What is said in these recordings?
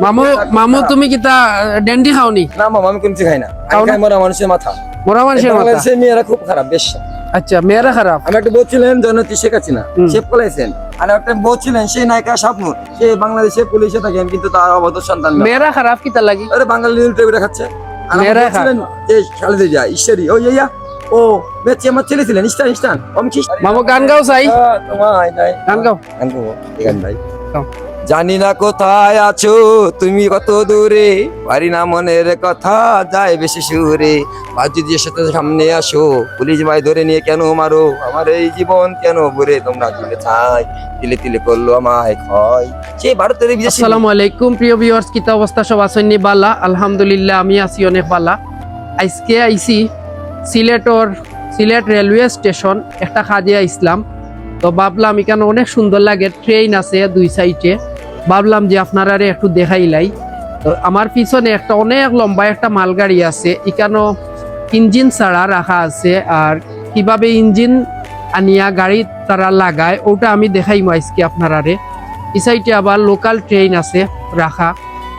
মামু মামু তুমি কিতা ডেন্ডি খাওনি? না মামা আমি কোনছি খাই না। আমি খাই মরা মানুষের মাথা। মরা মানুষের মাথা? বাংলাদেশের মেয়েরা খুব খারাপ বেশ। আচ্ছা মেয়েরা খারাপ? আমি একটা বউ ছিলেন জনতি শেখ হাসিনা। সে আর একটা বউ ছিলেন সেই নায়িকা স্বপ্নুর সে বাংলাদেশে পুলিশে থাকেন কিন্তু তার অবৈধ সন্তান মেয়েরা খারাপ কিতা লাগি? আরে বাঙালি বেড়ে খাচ্ছে। মেয়েরা ছিলেন যে খালেদা জিয়া ঈশ্বরী। ও ইয়া। ও মেচি আমার ছেলে ছিলেন ইস্টান ইস্টান আমি কি মামু গান গাও চাই তোমায় নাই। গান গাও। গান গাবো এই গান ভাই গাও। জানি না কোথায় আছো, তুমি কত দূরে? পারি না মনের কথা যায় বেশি সুরে। বাজু দিয়ে সাথে সামনে আসো, পুলিশ ভাই ধরে নিয়ে কেন মারো? আমার এই জীবন কেন বুড়ে তোমরা দিলে ছাই? তিলে তিলে করল আমায় ক্ষয়। সেই ভারতের আসসালামু আলাইকুম, প্রিয় ভিউয়ার্স কিতা অবস্থা? সব আছেন নি? বালা, আলহামদুলিল্লাহ, আমি আছি অনেক বালা। আজকে আইছি সিলেটর, সিলেট রেলওয়ে স্টেশন, একটা কাজে আইসলাম তো ভাবলাম, এখানে অনেক সুন্দর লাগে। ট্রেন আছে দুই সাইডে। ভাবলাম যে আপনারা একটু দেখাইলাই তো আমার পিছনে একটা অনেক লম্বা একটা মালগাড়ি আছে এখানেও ইঞ্জিন ছাড়া রাখা আছে, আর কীভাবে ইঞ্জিন আনিয়া গাড়ি তারা লাগায়, ওটা আমি দেখাইমু আজকে আপনারারে। সাইডে আবার লোকাল ট্রেন আছে রাখা।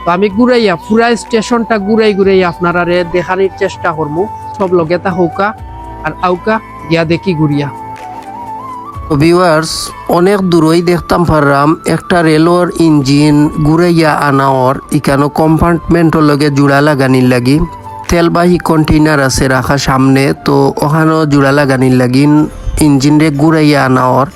তো আমি ঘুরাইয়া, পুরা স্টেশনটা ঘুরাই ঘুরাই আপনারারে দেখানোর চেষ্টা করব সব লগে তা হৌকা আর আউকা, গিয়া দেখি ঘুরিয়া। ভিউয়ার্স অনেক দূরই দেখতাম পারলাম একটা রেলওয়ার ইঞ্জিন ঘুরাইয়া আনাওর ইকানো কম্পার্টমেন্টর লগে জোড়া লাগানির লাগি। তেলবাহী কন্টেইনার আছে রাখা সামনে, তো ওখানেও জোড়া লাগানির লাগিন ইঞ্জিন রে ঘুরাইয়া আনাওর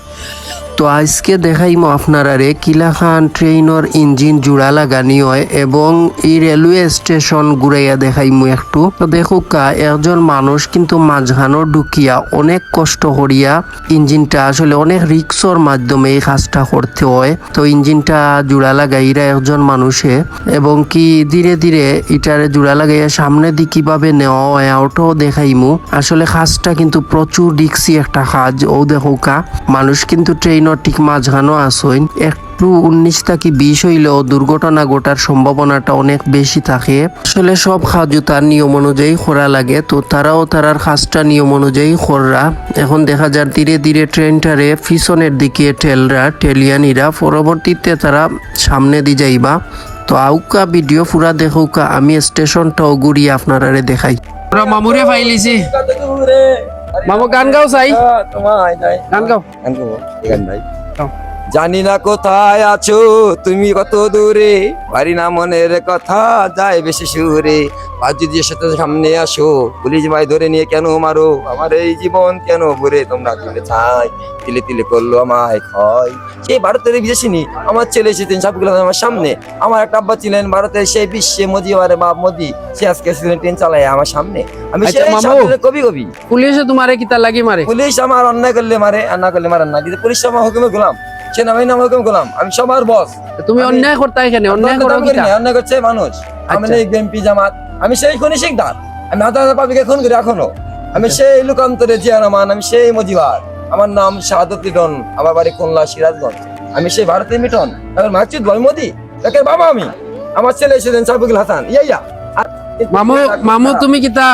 তো আজকে দেখাইম আপনারারে কিলাখান ট্রেইনর ইঞ্জিন জোড়া লাগানি হয় এবং এই রেলওয়ে স্টেশন ঘুরাইয়া দেখাইমু একটু। তো দেখুকা, একজন মানুষ কিন্তু মাঝখানো ঢুকিয়া অনেক কষ্ট করিয়া ইঞ্জিনটা আসলে অনেক রিক্সর মাধ্যমে এই কাজটা করতে হয়। তো ইঞ্জিনটা জোড়া লাগাইরা একজন মানুষে এবং কি ধীরে ধীরে এটারে জোড়া লাগাইয়া সামনে দিকে কীভাবে নেওয়া হয় ওটাও দেখাইমু। আসলে কাজটা কিন্তু প্রচুর রিক্সি একটা কাজ। ও দেখুকা, মানুষ কিন্তু ট্রেইনের ঠিক মাঝখানো আসইন। একটু উনিশ থাকি বিশ হইলেও দুর্ঘটনা ঘটার সম্ভাবনাটা অনেক বেশি থাকে। আসলে সব কাজও তার নিয়ম অনুযায়ী করা লাগে, তো তারাও তারার কাজটা নিয়ম অনুযায়ী কররা এখন দেখা যায় ধীরে ধীরে ট্রেনটারে পিছনের দিকে ঠেলরা, ঠেলিয়ানিরা, পরবর্তীতে তারা সামনে দিয়ে যাইবা। তো আউকা ভিডিও পুরা দেখুকা, আমি স্টেশনটাও ঘুরিয়ে আপনারারে দেখাই। মামুরে দূরে মামু গান গাও চাই। গান গাও। গান গাও গান ভাই। জানি না কোথায় আছো তুমি কত দূরে? পারি না মনের কথা যায় বেশি সুরে। বাজু দিয়ে সাথে সামনে আসো পুলিশ ভাই ধরে নিয়ে কেন মারো? আমার এই জীবন কেন বুড়ে তোমরা দিলে ছাই? তিলে তিলে করল আমায় ক্ষয়। সেই ভারতের বিদেশিনী আমার ছেলে এসেছেন সবগুলো আমার সামনে। আমার একটা আব্বা ছিলেন ভারতের সেই বিশ্বে মোদি আরে বাপ মোদি। সে আজকে ট্রেন চালায় আমার সামনে। আমি আচ্ছা, কবি কবি। পুলিশে তোমারে কিতা লাগি মারে? পুলিশ আমার অন্যায় করলে মারে আর না করলে মারেন না। কিন্তু পুলিশ আমার হুকুমে গোলাম। সে নামে নাম হুকুম গোলাম। আমি সবার বস তুমি অন্যায় করতে এখানে অন্যায় করো কিতা? অন্যায় করছে মানুষ। আমি আচ্ছা। এই এমপি জামাত। আমি সেই খনি শিকদার। আমি হাজার হাজার পাবলিকে খুন করি এখনও। আমি আচ্ছা। সেই লোকান্তরে জিয়া রহমান আমি সেই মজিবার। আমার নাম শাহাদত লিটন আমার বাড়ি খুলনা সিরাজগঞ্জ। আমি সেই ভারতের মিটন। এখন মাকসুদ ভাই মোদি তাকে বাবা আমি। আমার ছেলে এসেছেন সাবিকুল হাসান। ইয়া মামু মামু তুমি কিতা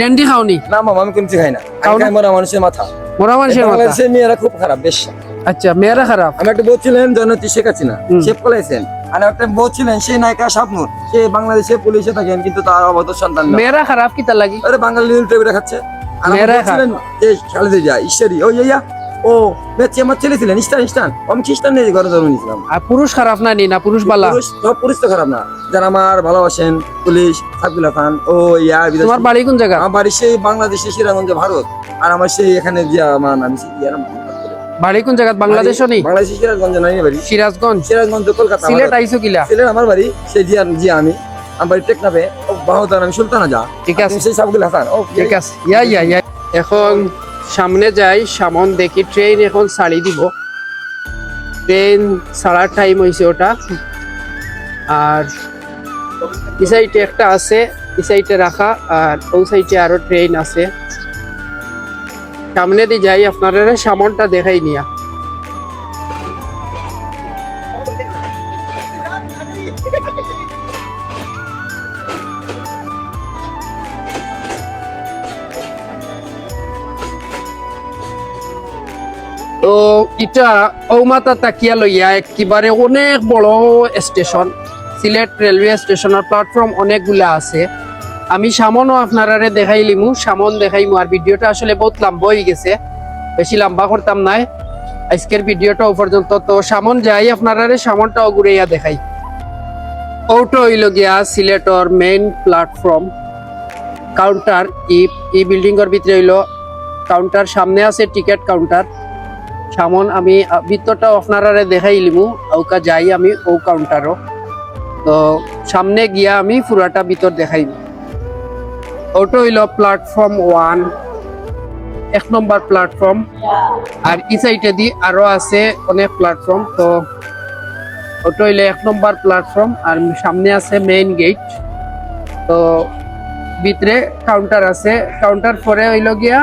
ডেন্ডি খাওনি? না মামা আমি কোনছি খাই না। না? খাই মরা মানুষের মাথা। মরা মানুষের মাথা? মেয়েরা খুব খারাপ বেশ। আচ্ছা মেয়েরা খারাপ? আমি একটা বউ ছিলেন জনতি শেখ হাসিনা। হুম। সে পলাইছেন। আর একটা বউ ছিলেন সেই নায়িকা স্বপ্নুর সে বাংলাদেশে পুলিশে থাকেন কিন্তু তার অবৈধ সন্তান মেয়েরা খারাপ কিতা লাগি? আরে বাঙালি বেড়ে খাচ্ছে। আর মেয়েরা ছিলেন যে খালেদা ঈশ্বরী। ও ইয়া। ও আমার ছেলে ছিলেন ইস্টান ইস্টান। আমি খ্রিস্টান নিয়ে ঘরে জন্ম নিয়েছিলাম। আর পুরুষ খারাপ না নি না পুরুষ বালা? পুরুষ সব পুরুষ তো খারাপ না। যারা আমার ভালোবাসেন পুলিশ খান ও ইয়া তোমার বাড়ি কোন জায়গা? আমার বাড়ি সেই বাংলাদেশে সিরাজগঞ্জে ভারত। আর আমার সেই এখানে জিয়া আমার নাম ইয়ার কি? বাড়ি কোন জায়গা বাংলাদেশও নেই বাংলাদেশে সিরাজগঞ্জে নাই বাড়ি। সিরাজগঞ্জ? সিরাজগঞ্জ কলকাতা সিলেট। আইসো কিলা? ছিলেন আমার বাড়ি সেই জিয়া জিয়া আমি। আমার বাড়ি টেকনাফে। ও বাহুদার আমি সুলতানা যা। ঠিক আছে। সেই সাবগুল হাসান ও ঠিক আছে। ইয়া ইয়া ইয়া। এখন সামনে যাই সামন দেখি ট্রেন এখন ছাড়ি দিব। ট্রেন ছাড়ার টাইম হয়েছে ওটা। আর এই সাইডে একটা আছে এই সাইডে রাখা। আর ওই সাইডে আরও ট্রেন আছে। সামনে দিয়ে যাই, আপনারা সামনটা দেখাই নিয়া। তো এটা ঔমাতা তাকিয়া লইয়া একেবারে অনেক বড় স্টেশন সিলেট রেলওয়ে স্টেশনের প্ল্যাটফর্ম অনেকগুলা আছে। আমি সামনও আপনারারে দেখাইলিমু সামন দেখাইমু, আর ভিডিওটা আসলে বহুত লম্বা হয়ে গেছে, বেশি লম্বা করতাম নাই। আজকের ভিডিওটাও পর্যন্ত, তো সামন যাই, আপনারারে সামনটাও ঘুরাইয়া দেখাই। ওটো হইল গিয়া সিলেটর মেইন প্ল্যাটফর্ম কাউন্টার ই ই এর ভিতরে হইল কাউন্টার সামনে আছে টিকিট কাউন্টার সামন আমি, ভিতরটাও আপনারারে দেখাই লিমু ওকা যাই আমি ও কাউন্টারও তো সামনে গিয়া আমি পুরাটা ভিতর দেখাইব ওটা হইল প্ল্যাটফর্ম ওয়ান এক নম্বর প্ল্যাটফর্ম আর ই সাইডে দি আরও আছে অনেক প্ল্যাটফর্ম তো ওটা হইল এক নম্বর প্ল্যাটফর্ম আর সামনে আছে মেইন গেট তো ভিতরে কাউন্টার আছে। কাউন্টার পরে হইল গিয়া,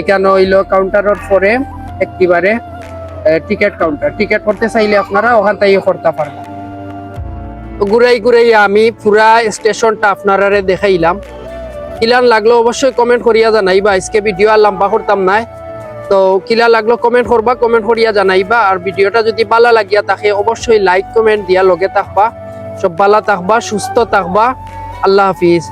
এখানে হইল কাউন্টারের পরে একেবারে টিকিট কাউন্টার টিকিট করতে চাইলে আপনারা ওখান থেকে করতে পারবেন। ঘুরাই ঘুরাই আমি পুরা স্টেশনটা আপনারারে দেখাইলাম। কিলান লাগল অবশ্যই কমেন্ট করিয়া জানাইবা। আজকে ভিডিও আর লম্বা করতাম নাই তো কিলা লাগল কমেন্ট করবা কমেন্ট করিয়া জানাইবা। আর ভিডিওটা যদি ভালো লাগিয়া তাকে অবশ্যই লাইক কমেন্ট দিয়া লগে থাকবা। সব ভালো থাকবা, সুস্থ থাকবা। আল্লাহ হাফিজ।